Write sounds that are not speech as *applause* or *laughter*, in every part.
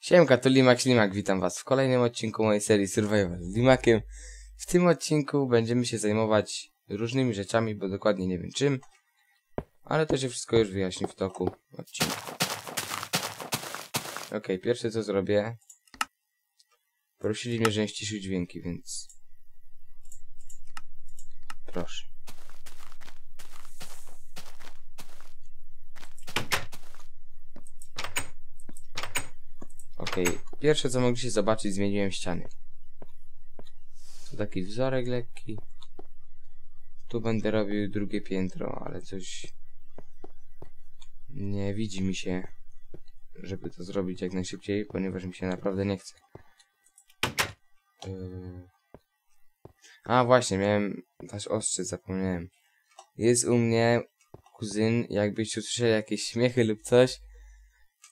Siemka, to Limak Ślimak, witam was w kolejnym odcinku mojej serii Survival z Limakiem. W tym odcinku będziemy się zajmować różnymi rzeczami, bo dokładnie nie wiem czym, ale to się wszystko już wyjaśni w toku odcinka. Ok, pierwsze co zrobię, prosili mnie, żebym ściszył dźwięki, więc proszę. Ok, pierwsze co mogliście zobaczyć, zmieniłem ściany. Tu taki wzorek lekki. Tu będę robił drugie piętro, ale coś nie widzi mi się, żeby to zrobić jak najszybciej, ponieważ mi się naprawdę nie chce. Yy. A właśnie, miałem też ostrze, zapomniałem. Jest u mnie kuzyn, jakbyście usłyszeli jakieś śmiechy lub coś,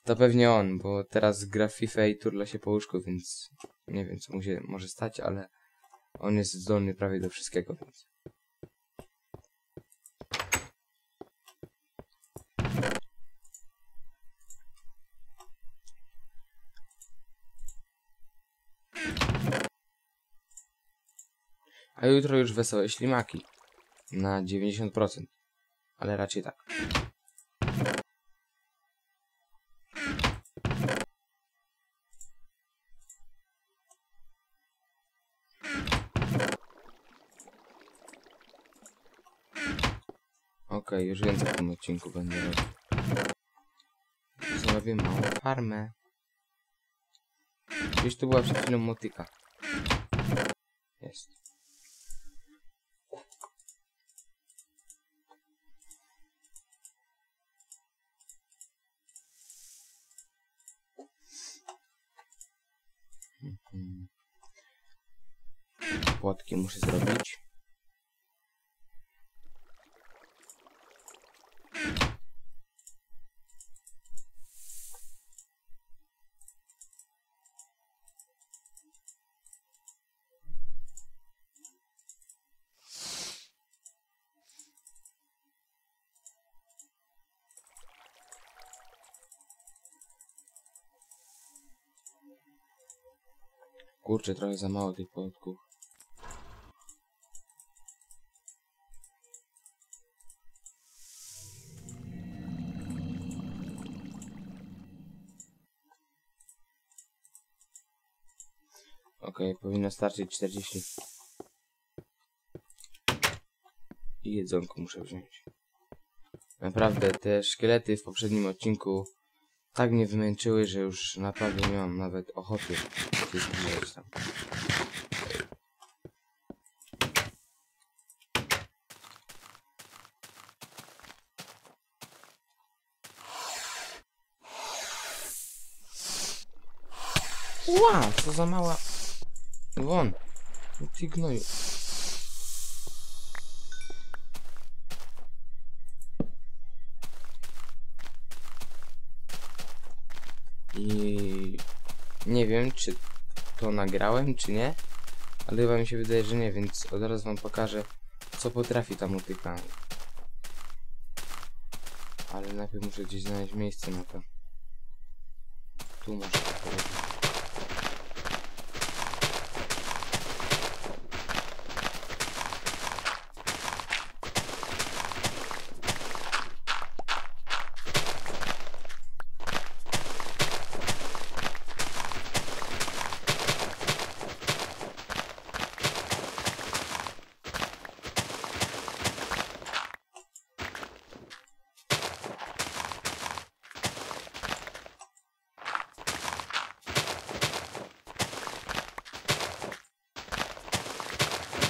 to pewnie on, bo teraz gra w FIFA i turla się po łóżku, więc nie wiem co mu się może stać, ale on jest zdolny prawie do wszystkiego, więc... A jutro już wesołe ślimaki. Na 90%. Ale raczej tak. Odcinku będę. Zrobię małą farmę. Gdzieś tu była przed chwilą motyka. Jest. Płotki muszę zrobić. Kurczę, trochę za mało tych płotków. Okej, powinno starczyć 40. I jedzonko muszę wziąć. Naprawdę, te szkielety w poprzednim odcinku tak mnie wymęczyły, że już naprawdę nie mam nawet ochoty się zbliżać tam. Ła, co za mała... Won, ty gnoju. Nie wiem, czy to nagrałem, czy nie, ale chyba mi się wydaje, że nie, więc od razu wam pokażę, co potrafi ta motyka. Ale najpierw muszę gdzieś znaleźć miejsce na to. Tu może to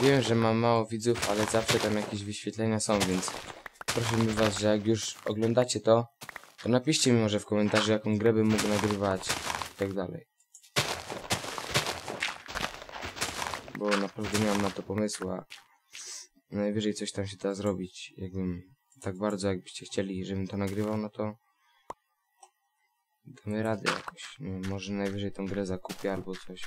Wiem, że mam mało widzów, ale zawsze tam jakieś wyświetlenia są, więc prosimy was, że jak już oglądacie to, to napiszcie mi może w komentarzu, jaką grę bym mógł nagrywać i tak dalej. Bo naprawdę mam na to pomysłu, a najwyżej coś tam się da zrobić. Jakbym tak bardzo, jakbyście chcieli, żebym to nagrywał, no to damy radę jakoś. Nie wiem, może najwyżej tą grę zakupię albo coś.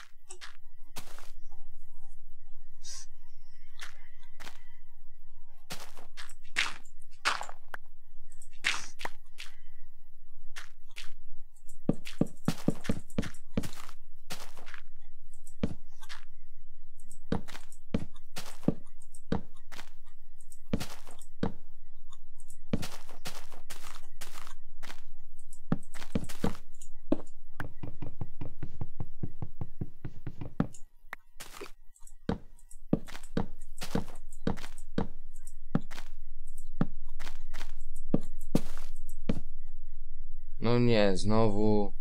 No nie, znowu.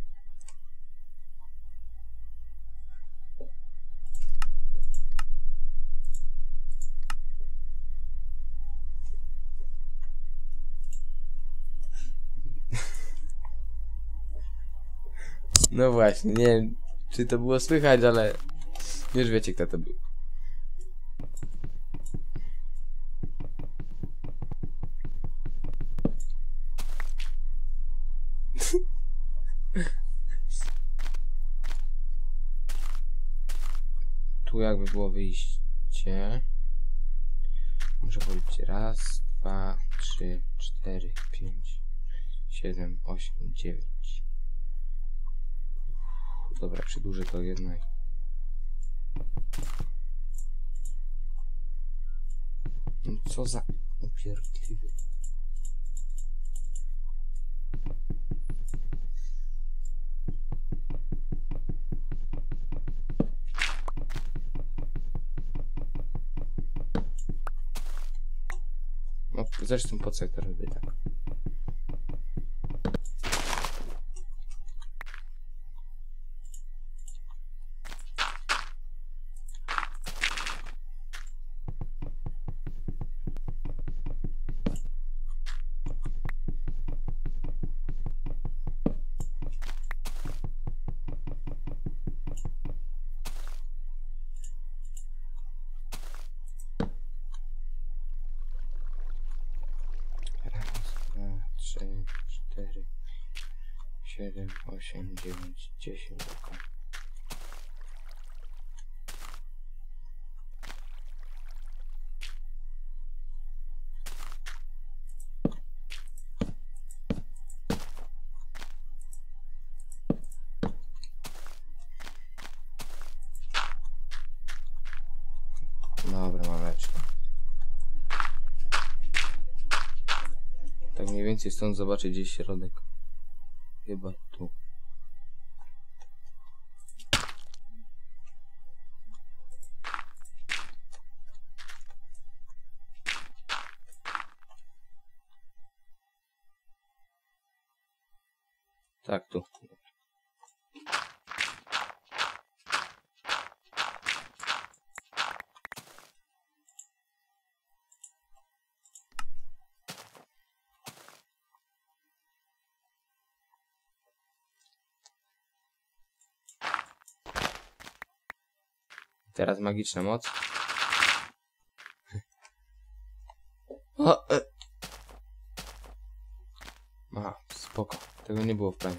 *laughs* No właśnie, nie wiem, czy to było słychać, ale już wiecie, kto to był. Tu jakby było wyjście. Muszę policzyć raz, dwa, trzy, cztery, pięć, siedem, osiem, dziewięć. Dobra, przedłużę to jednak. Co za upierdliwy. Zresztą po co to robię tak? 7, 8, 9, 10, ok. Dobra, mameczko. Tak mniej więcej stąd zobaczę gdzieś środek. Chyba tu. Tak, Teraz magiczna moc. O, e. Aha, spoko. Tego nie było w planie.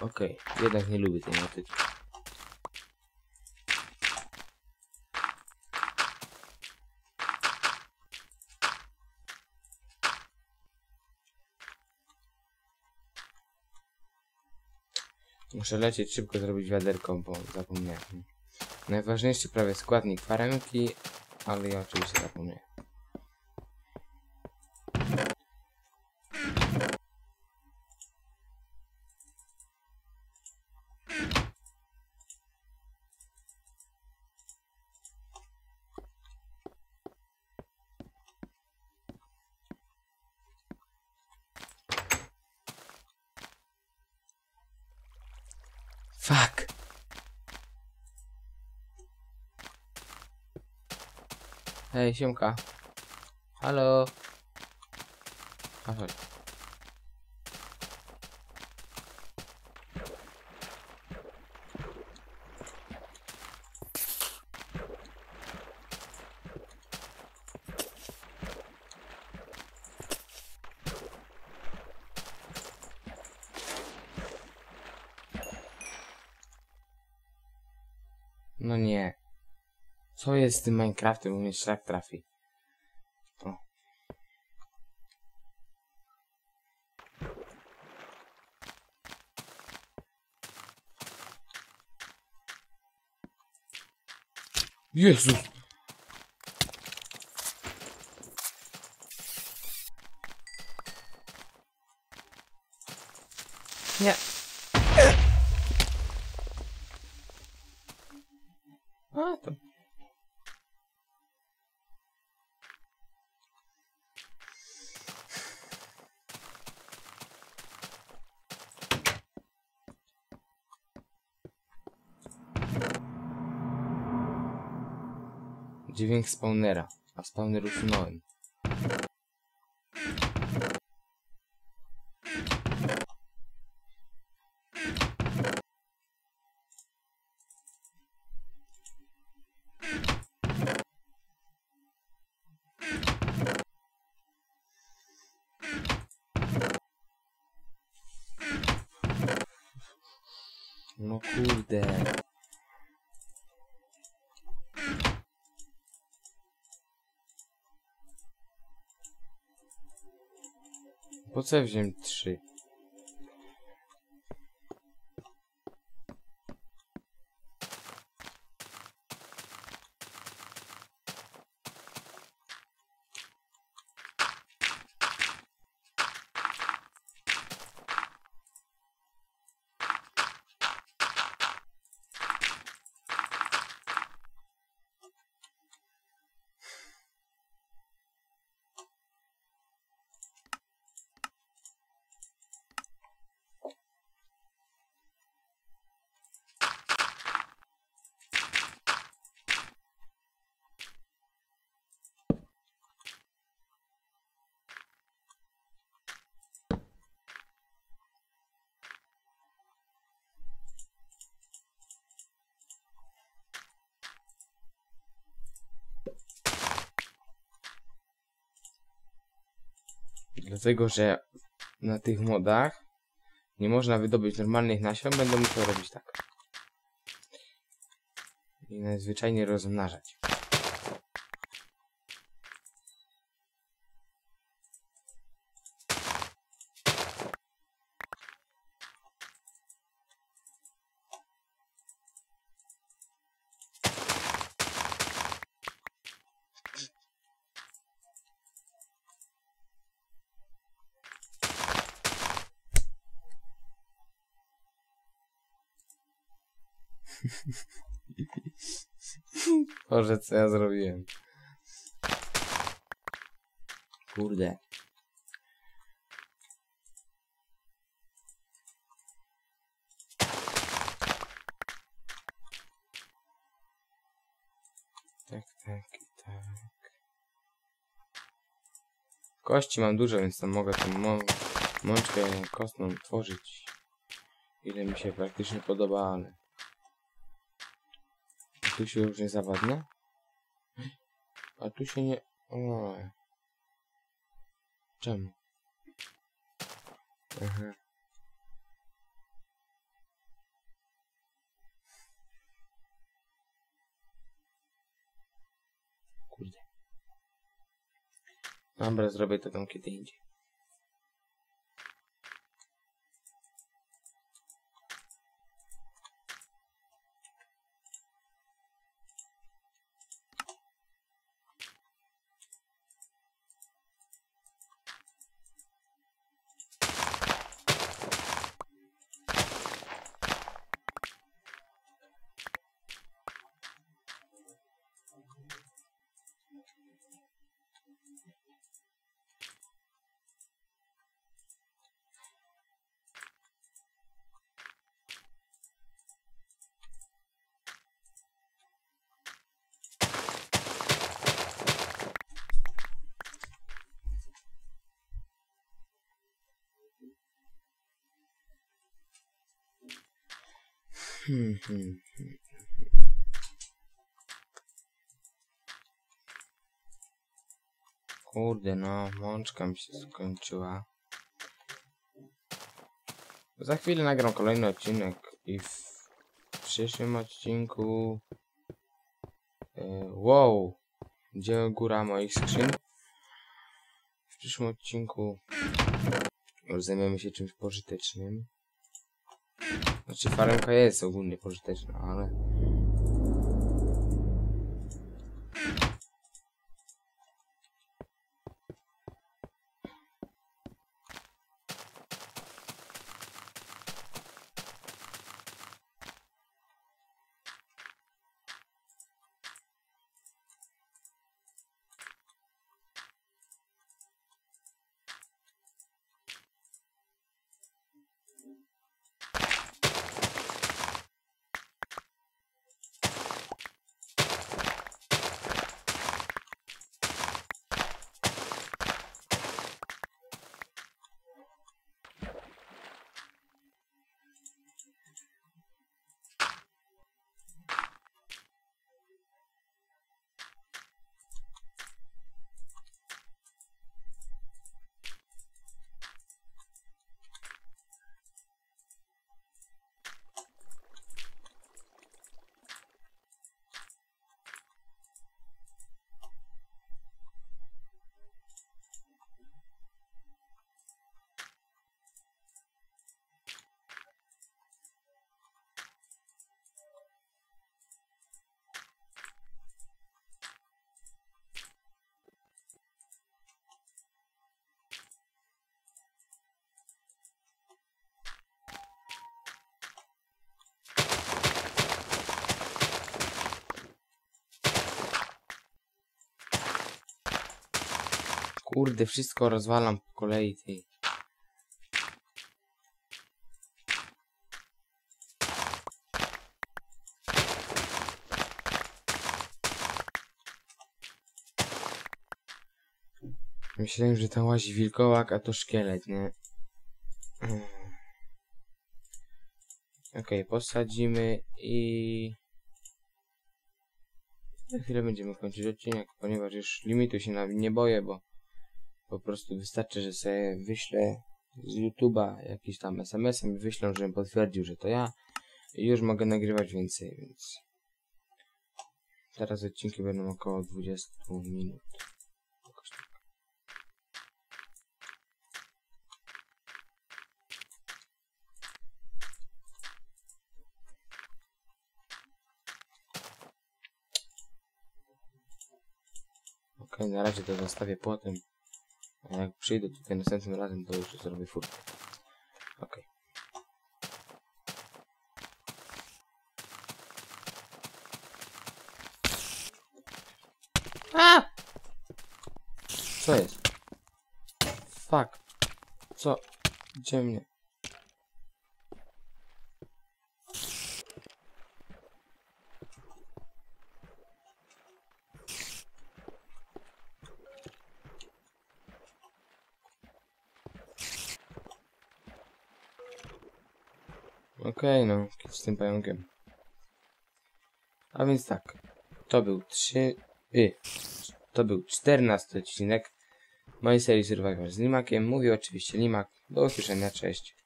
Okej, jednak nie lubię tej motyki. Muszę lecieć szybko zrobić wiaderko, bo zapomniałem. Najważniejszy prawie składnik farenki, ale ja oczywiście zapomniałem. Hej, siemka. Halo. Ahoj. No nie. Co jest z tym Minecraftem, bo mnie szlak trafi. O. Jezus! Nie. Dźwięk spawnera, a spawner usunąłem. No kurde. Po co wziąłem trzy? Dlatego, że na tych modach nie można wydobyć normalnych nasion, będę musiał robić tak. I najzwyczajniej rozmnażać. Boże, co ja zrobiłem? Kurde. Tak, tak, i tak. Kości mam dużo, więc tam mogę tą mą mączkę kostną tworzyć. Ile mi się praktycznie podoba, ale... Tu się już nie zawadnia? A tu się nie... O. Czemu? Aha. Kurde. Dobra, zrobię to tam kiedy indziej. Hmm, hmm. Kurde no, mączka mi się skończyła. Za chwilę nagram kolejny odcinek i w przyszłym odcinku... E, wow! Gdzie góra moich skrzyń? W przyszłym odcinku zajmiemy się czymś pożytecznym. Znaczy faremka jest ogólnie pożyteczna, ale... Kurde, wszystko rozwalam po kolei. Myślałem, że tam łazi wilkołak, a to szkielet, nie? Mm. Okej, posadzimy i... Za chwilę będziemy kończyć odcinek, ponieważ już limitu się na nie boję, bo po prostu wystarczy, że sobie wyślę z YouTube'a jakiś tam SMS-em i wyślę, żebym potwierdził, że to ja i już mogę nagrywać więcej, więc teraz odcinki będą około 20 minut. Okej, na razie to zostawię potem. Jak przyjdę tutaj następnym razem, to już zrobię furtkę. Okej. A! Co jest? Fuck. Co? Gdzie mnie? Okej, no, z tym pająkiem. A więc tak, to był 3... Y, to był 14 odcinek mojej serii Survivor z Limakiem. Mówił oczywiście Limak. Do usłyszenia, cześć.